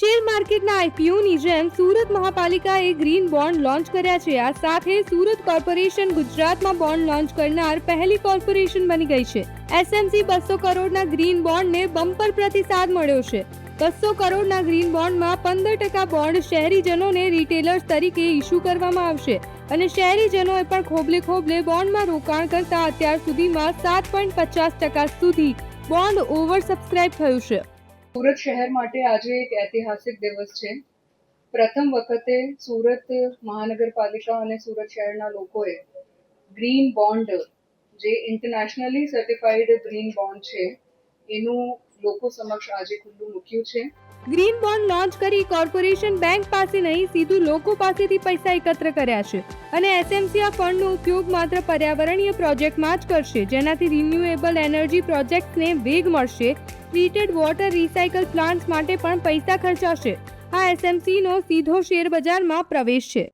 Share માર્કેટના આઈપીઓની જેમ સુરત મહાપાલિકાએ ગ્રીન બોન્ડ લોન્ચ કર્યા છે. આ સાથે સુરત કોર્પોરેશન ગુજરાતમાં બોન્ડ લોન્ચ કરનાર પહેલી કોર્પોરેશન બની ગઈ છે. એસએમસી બસો કરોડના ગ્રીન બોન્ડને બમ્પર પ્રતિસાદ મળ્યો છે. બસો કરોડના ગ્રીન બોન્ડમાં પંદર ટકા બોન્ડ શહેરીજનોને રિટેલર્સ તરીકે ઇસ્યુ કરવામાં આવશે અને શહેરીજનોએ પણ ખોબલે ખોબલે બોન્ડમાં રોકાણ કરતા અત્યાર સુધીમાં સાત પોઈન્ટ પચાસ ટકા સુધી બોન્ડ ઓવર સબસ્ક્રાઇબ થયું છે. સુરત શહેર માટે આજે એક ઐતિહાસિક દિવસ છે. પ્રથમ વખતે સુરત મહાનગરપાલિકા અને સુરત શહેરના લોકોએ ગ્રીન બોન્ડ, જે ઇન્ટરનેશનલી સર્ટિફાઈડ ગ્રીન બોન્ડ છે, એનું લોકો સમક્ષ આજે ખુલ્લું મૂક્યું છે. ગ્રીન બોન્ડ લોન્ચ કરી કોર્પોરેશન બેંક પાસે નહીં, સીધું લોકો પાસેથી પૈસા એકત્ર કર્યા છે અને એસએમસી આ ફંડનો ઉપયોગ માત્ર પર્યાવરણીય પ્રોજેક્ટમાં જ કરશે, જેનાથી રિન્યુએબલ એનર્જી પ્રોજેક્ટને વેગ મળશે ટ્રીટેડ વોટર રિસાયકલ પ્લાન્ટ્સ માટે પણ પૈસા ખર્ચાશે. આ એસએમસીનો સીધો શેર બજારમાં પ્રવેશ છે.